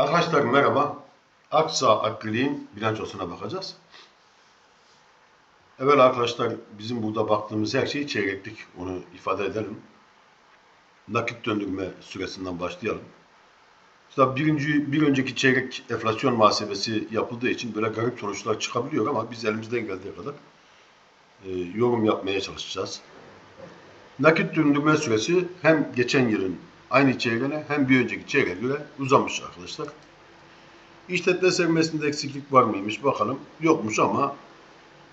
Arkadaşlar merhaba. Aksa Akrilik'in bilançosuna bakacağız. Evet arkadaşlar bizim burada baktığımız her şey çeyreklik. Onu ifade edelim. Nakit döndürme süresinden başlayalım. İşte birinci, bir önceki çeyrek enflasyon muhasebesi yapıldığı için böyle garip sonuçlar çıkabiliyor ama biz elimizden geldiği kadar e, yorum yapmaya çalışacağız. Nakit döndürme süresi hem geçen yılın aynı çeyreğine hem bir önceki çeyreğe göre uzamış arkadaşlar. İşletme sermayesinde eksiklik var mıymış bakalım. Yokmuş ama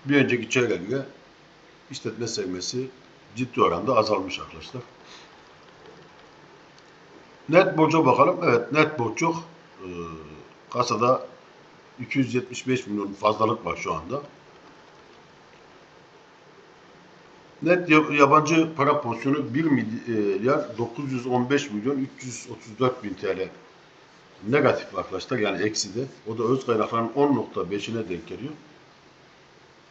bir önceki çeyreğe göre işletme sermayesi ciddi oranda azalmış arkadaşlar. Net borca bakalım. Evet net borç yok. Ee, kasada 275 milyon fazlalık var şu anda. Net ya- yabancı para pozisyonu 1 milyar 915 milyon 334 bin TL negatif arkadaşlar yani eksi de. O da öz kaynakların 10.5'ine denk geliyor.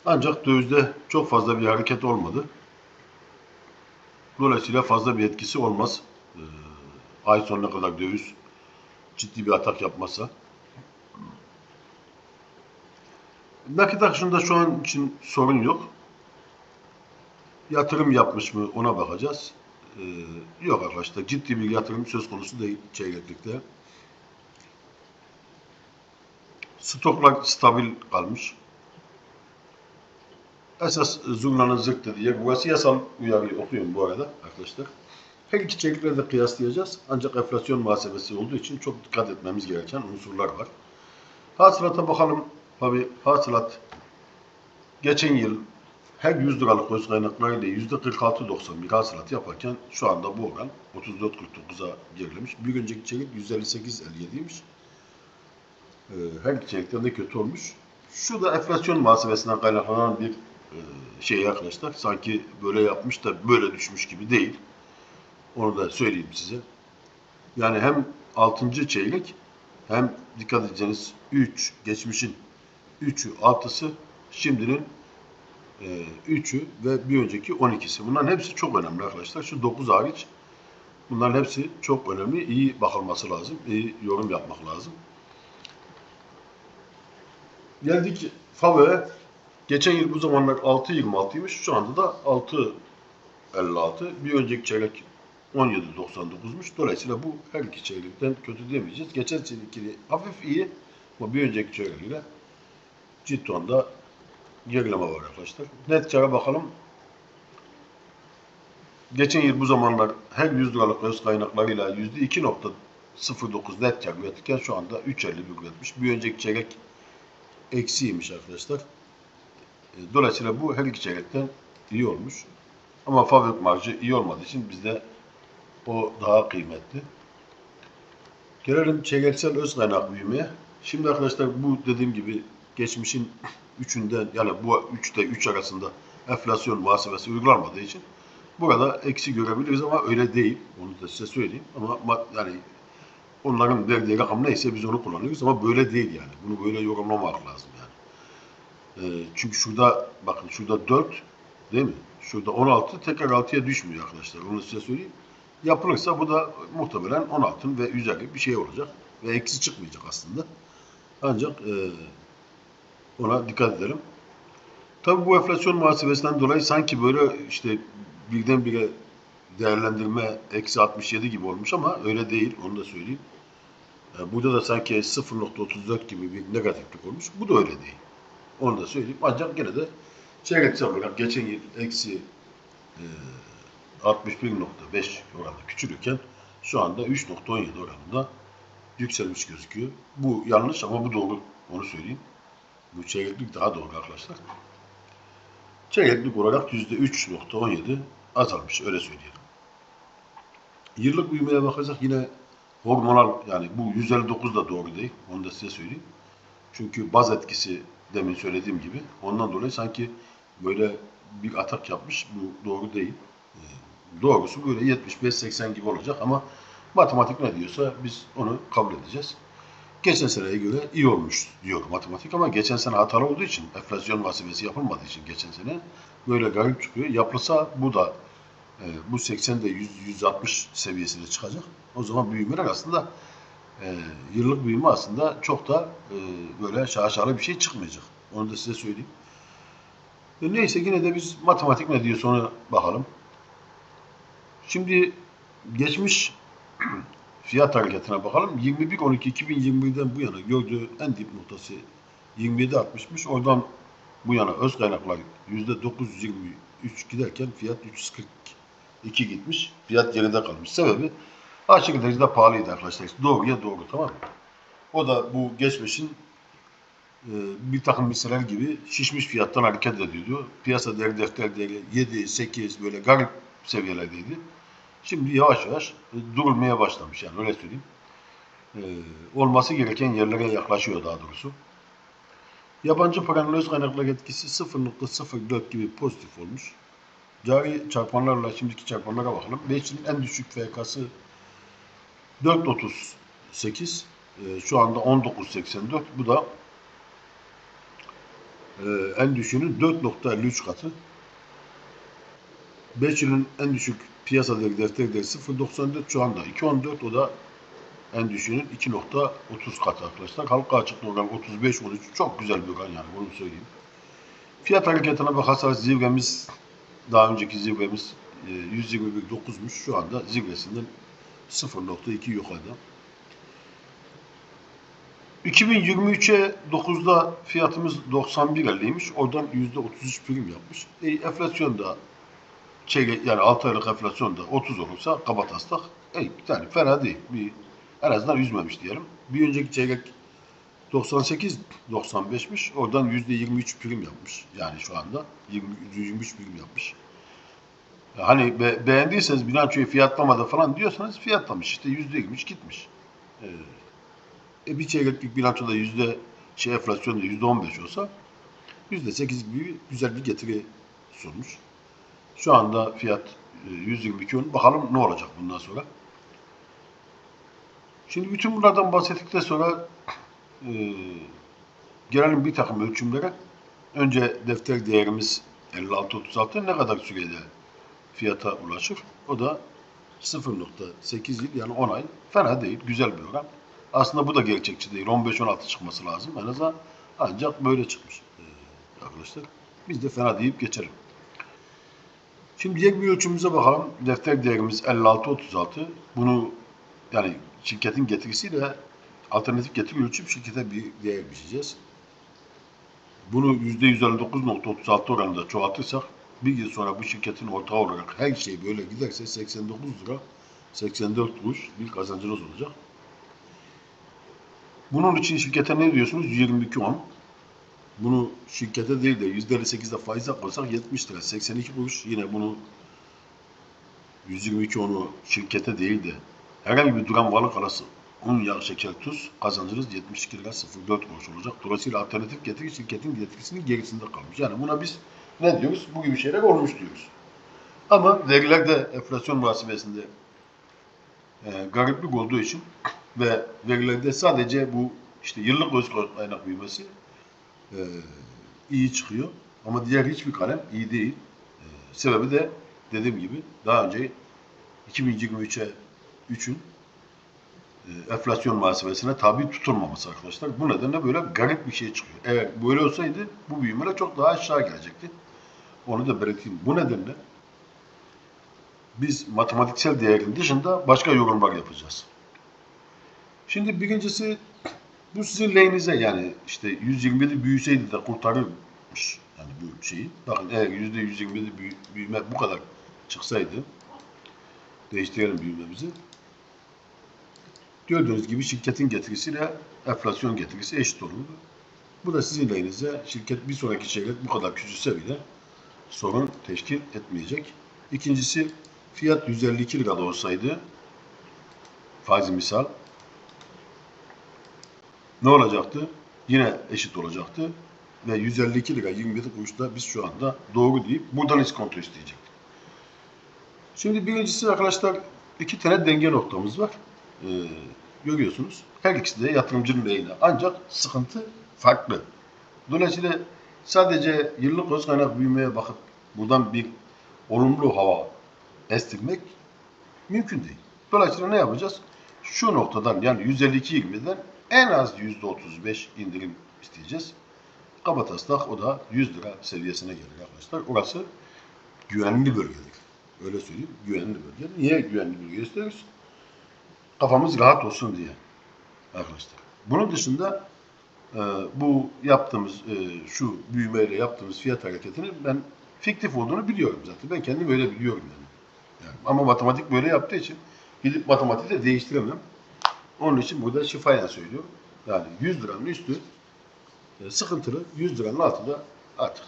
Ancak dövizde çok fazla bir hareket olmadı. Dolayısıyla fazla bir etkisi olmaz. Ee, ay sonuna kadar döviz ciddi bir atak yapmazsa. Nakit akışında şu an için sorun yok. Yatırım yapmış mı ona bakacağız. Ee, yok arkadaşlar ciddi bir yatırım söz konusu değil çeyreklikte. Stoklar stabil kalmış. Esas zurnanın zırt dediği yer burası yasal uyarıyı okuyorum bu arada arkadaşlar. Her iki çeyrekleri de kıyaslayacağız. Ancak enflasyon muhasebesi olduğu için çok dikkat etmemiz gereken unsurlar var. Hasılata bakalım. Tabi hasılat geçen yıl her 100 liralık öz kaynaklarıyla %46.91 hasılat yaparken şu anda bu oran 34.49'a gerilemiş. Bir önceki çeyrek 158.57'ymiş. Ee, her iki çeyrekten de kötü olmuş. Şu da enflasyon muhasebesinden kaynaklanan bir e, şey arkadaşlar. Sanki böyle yapmış da böyle düşmüş gibi değil. Onu da söyleyeyim size. Yani hem 6. çeyrek hem dikkat edeceğiniz 3 geçmişin 3'ü 6'sı şimdinin 3'ü ve bir önceki 12'si. Bunların hepsi çok önemli arkadaşlar. Şu 9 hariç bunların hepsi çok önemli. İyi bakılması lazım. iyi yorum yapmak lazım. Geldik FAVÖ'ye. Geçen yıl bu zamanlar 6.26'ymış. Şu anda da 6.56. Bir önceki çeyrek 17.99'muş. Dolayısıyla bu her iki çeyrekten kötü demeyeceğiz. Geçen seneki hafif iyi ama bir önceki çeyreğiyle ciddi onda gerileme var arkadaşlar. Net kâra bakalım. Geçen yıl bu zamanlar her 100 liralık öz kaynaklarıyla %2.09 net kâr üretirken şu anda 3.50 üretmiş. Bir önceki çeyrek eksiymiş arkadaşlar. E, Dolayısıyla bu her iki çeyrekten iyi olmuş. Ama fabrik marjı iyi olmadığı için bizde o daha kıymetli. Gelelim çeyreksel öz kaynak büyümeye. Şimdi arkadaşlar bu dediğim gibi geçmişin üçünden yani bu üçte üç arasında enflasyon muhasebesi uygulanmadığı için burada eksi görebiliriz ama öyle değil. Onu da size söyleyeyim. Ama ma- yani onların verdiği rakam neyse biz onu kullanıyoruz ama böyle değil yani. Bunu böyle yorumlamak lazım yani. Ee, çünkü şurada bakın şurada 4 değil mi? Şurada 16 tekrar 6'ya düşmüyor arkadaşlar. Onu size söyleyeyim. Yapılırsa bu da muhtemelen 16 ve üzeri bir şey olacak. Ve eksi çıkmayacak aslında. Ancak e, ona dikkat edelim. Tabii bu enflasyon muhasebesinden dolayı sanki böyle işte birdenbire değerlendirme eksi 67 gibi olmuş ama öyle değil. Onu da söyleyeyim. E, Burada da sanki 0.34 gibi bir negatiflik olmuş. Bu da öyle değil. Onu da söyleyeyim. Ancak gene de çeyreksel olarak geçen yıl eksi e, 61.5 oranında küçülürken şu anda 3.17 oranında yükselmiş gözüküyor. Bu yanlış ama bu doğru. Onu söyleyeyim. Bu çeyreklik daha doğru arkadaşlar. Çeyreklik olarak %3.17 azalmış. Öyle söyleyelim. Yıllık büyümeye bakacak yine hormonal yani bu 159 da doğru değil. Onu da size söyleyeyim. Çünkü baz etkisi demin söylediğim gibi ondan dolayı sanki böyle bir atak yapmış. Bu doğru değil. Ee, Doğrusu böyle 75-80 gibi olacak ama matematik ne diyorsa biz onu kabul edeceğiz. Geçen seneye göre iyi olmuş diyor matematik ama geçen sene hatalı olduğu için enflasyon muhasebesi yapılmadığı için geçen sene böyle garip çıkıyor. Yapılsa bu da e, bu 80'de 100, 160 seviyesine çıkacak. O zaman büyümeler aslında e, yıllık büyüme aslında çok da e, böyle şaşalı bir şey çıkmayacak. Onu da size söyleyeyim. E, neyse yine de biz matematik ne diyor sonra bakalım. Şimdi geçmiş fiyat hareketine bakalım. 21.12.2021'den bu yana gördüğü en dip noktası 27.60'mış. Oradan bu yana öz kaynaklar %923 giderken fiyat 342 gitmiş. Fiyat geride kalmış. Sebebi aşırı derecede pahalıydı arkadaşlar. Doğruya doğru tamam mı? O da bu geçmişin e, bir takım hisseler gibi şişmiş fiyattan hareket ediyordu. Piyasa değeri defter değeri 7, 8 böyle garip seviyelerdeydi. Şimdi yavaş yavaş e, durulmaya başlamış yani öyle söyleyeyim. E, olması gereken yerlere yaklaşıyor daha doğrusu. Yabancı paranın öz kaynaklar etkisi 0.04 gibi pozitif olmuş. Cari çarpanlarla şimdiki çarpanlara bakalım. 5'in en düşük FK'sı 4.38. E, şu anda 19.84. Bu da en düşüğünün 4.53 katı. 5 yılın en düşük piyasa defter değeri 0.94 şu anda 2.14 o da en düşüğünün 2.30 katı arkadaşlar. Halka açıklığı oran 35-13 çok güzel bir oran yani bunu söyleyeyim. Fiyat hareketine bakarsak zirvemiz daha önceki zirvemiz e, 121.9'muş. Şu anda zirvesinden 0.2 yukarıda. 2023'e 9'da fiyatımız 91.50'ymiş. Oradan %33 prim yapmış. E, enflasyon da çeyrek yani 6 aylık enflasyon da 30 olursa kaba taslak e, yani fena değil. Bir, en azından üzmemiş diyelim. Bir önceki çeyrek 98 95'miş. Oradan %23 prim yapmış. Yani şu anda 20, 23 prim yapmış. Hani be, beğendiyseniz bilançoyu fiyatlamada falan diyorsanız fiyatlamış. işte %23 gitmiş. Ee, bir çeyreklik bilançoda yüzde şey enflasyonda yüzde on beş olsa yüzde sekiz gibi güzel bir getiri sunmuş. Şu anda fiyat e, 122 on. Bakalım ne olacak bundan sonra. Şimdi bütün bunlardan bahsettikten sonra e, gelelim bir takım ölçümlere. Önce defter değerimiz 56.36 ne kadar sürede fiyata ulaşır? O da 0.8 yıl yani 10 ay. Fena değil. Güzel bir oran. Aslında bu da gerçekçi değil. 15-16 çıkması lazım. En azından ancak böyle çıkmış ee, arkadaşlar. Biz de fena deyip geçelim. Şimdi diğer bir ölçümümüze bakalım. Defter değerimiz 56-36. Bunu yani şirketin getirisiyle alternatif getiri ölçüp şirkete bir değer biçeceğiz. Bunu %159.36 oranında çoğaltırsak bir yıl sonra bu şirketin ortağı olarak her şey böyle giderse 89 lira 84 kuruş bir kazancınız olacak. Bunun için şirkete ne diyorsunuz? 22.10. Bunu şirkete değil de %58'de faiz koysak 70 lira. 82 kuruş. Yine bunu 122.10'u şirkete değil de herhangi bir duran varlık arası un, yağ, şeker, tuz kazancınız 72 lira 04 kuruş olacak. Dolayısıyla alternatif getiri şirketin getirisinin gerisinde kalmış. Yani buna biz ne diyoruz? Bu gibi şeyler olmuş diyoruz. Ama verilerde enflasyon muhasebesinde e, gariplik olduğu için ve verilerde sadece bu işte yıllık öz kaynak büyümesi e, iyi çıkıyor. Ama diğer hiçbir kalem iyi değil. E, sebebi de dediğim gibi daha önce 2023'e 3'ün e, enflasyon muhasebesine tabi tutulmaması arkadaşlar. Bu nedenle böyle garip bir şey çıkıyor. Eğer böyle olsaydı bu büyümeler çok daha aşağı gelecekti. Onu da belirteyim. Bu nedenle biz matematiksel değerin dışında başka yorumlar yapacağız. Şimdi birincisi bu sizin lehinize yani işte 127 büyüseydi de kurtarırmış yani bu şeyi. Bakın eğer yüzde 127 büyüme bu kadar çıksaydı değiştirelim büyümemizi. Gördüğünüz gibi şirketin getirisiyle enflasyon getirisi eşit olurdu. Bu da sizin lehinize şirket bir sonraki çeyrek bu kadar küçülse bile sorun teşkil etmeyecek. İkincisi fiyat 152 lirada olsaydı faiz misal ne olacaktı? Yine eşit olacaktı. Ve 152 lira 27 kuruşta biz şu anda doğru deyip buradan iskonto isteyecektik. Şimdi birincisi arkadaşlar iki tane denge noktamız var. Ee, görüyorsunuz. Her ikisi de yatırımcının lehine. Ancak sıkıntı farklı. Dolayısıyla sadece yıllık öz kaynak büyümeye bakıp buradan bir olumlu hava estirmek mümkün değil. Dolayısıyla ne yapacağız? şu noktadan yani 152.20'den en az %35 indirim isteyeceğiz. Kabataslak o da 100 lira seviyesine gelir arkadaşlar. Orası güvenli bölgedir. Öyle söyleyeyim. Güvenli bölge. Niye güvenli bölge istiyoruz? Kafamız rahat olsun diye. Arkadaşlar. Bunun dışında e, bu yaptığımız e, şu büyümeyle yaptığımız fiyat hareketinin ben fiktif olduğunu biliyorum zaten. Ben kendim öyle biliyorum yani. yani. Ama matematik böyle yaptığı için gidip matematiği de değiştiremem. Onun için burada şifayen söylüyorum. Yani 100 liranın üstü e, sıkıntılı, 100 liranın altı da artık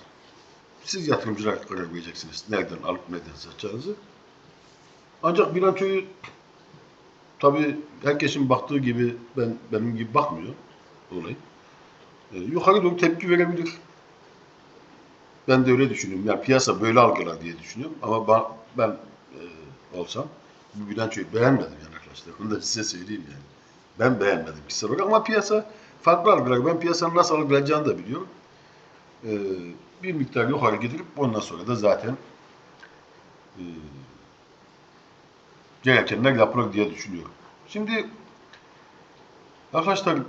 siz yatırımcılar karar vereceksiniz. Nereden alıp nereden satacağınızı. Ancak bilançoyu tabii herkesin baktığı gibi ben benim gibi bakmıyor olay. E, yukarı doğru tepki verebilir. Ben de öyle düşünüyorum. Yani piyasa böyle algılar diye düşünüyorum. Ama ben, ben e, olsam bu bilançoyu beğenmedim yani arkadaşlar. Bunu da size söyleyeyim yani. Ben beğenmedim kişisel olarak ama piyasa farklı algılar. Ben piyasanın nasıl algılayacağını da biliyorum. E, bir miktar yukarı gidip ondan sonra da zaten e, gerekenler yapılır diye düşünüyorum. Şimdi arkadaşlar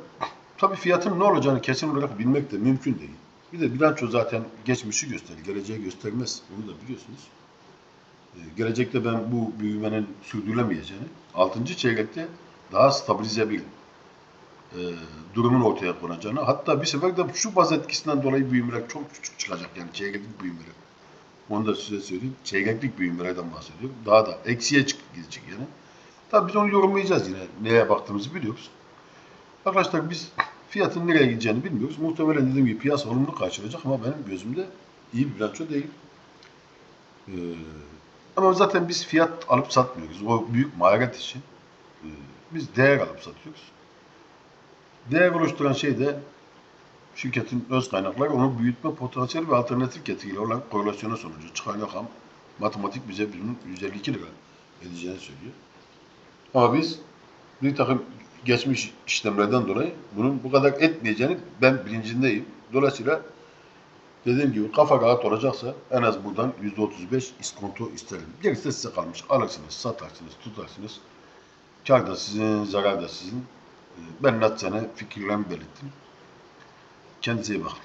tabii fiyatın ne olacağını kesin olarak bilmek de mümkün değil. Bir de bilanço zaten geçmişi gösterir, geleceği göstermez. Bunu da biliyorsunuz. Ee, gelecekte ben bu büyümenin sürdürülemeyeceğini, 6. çeyrekte daha stabilize bir e, durumun ortaya konacağını, hatta bir sefer de şu baz etkisinden dolayı büyümeler çok küçük çıkacak yani çeyreklik büyümeler. Onu da size söyleyeyim. Çeyreklik büyümelerden bahsediyorum. Daha da eksiye çıkıp gidecek yani. Tabii biz onu yorumlayacağız yine. Neye baktığımızı biliyoruz. Arkadaşlar biz fiyatın nereye gideceğini bilmiyoruz. Muhtemelen dediğim gibi piyasa olumlu karşılayacak ama benim gözümde iyi bir bilanço değil. Ee, ama zaten biz fiyat alıp satmıyoruz. O büyük maharet için. Ee, biz değer alıp satıyoruz. Değer oluşturan şey de şirketin öz kaynakları, onu büyütme potansiyeli ve alternatif getiriyle olan korelasyonu sonucu çıkan rakam matematik bize bunun 152 lira edeceğini söylüyor. Ama biz bir takım geçmiş işlemlerden dolayı bunun bu kadar etmeyeceğini ben bilincindeyim. Dolayısıyla dediğim gibi kafa rahat olacaksa en az buradan %35 iskonto isterim. Gerisi size kalmış. Alırsınız, satarsınız, tutarsınız. Kar da sizin, zarar da sizin. Ee, Ben naçizane fikirlerimi belirttim. Kendinize iyi bakın.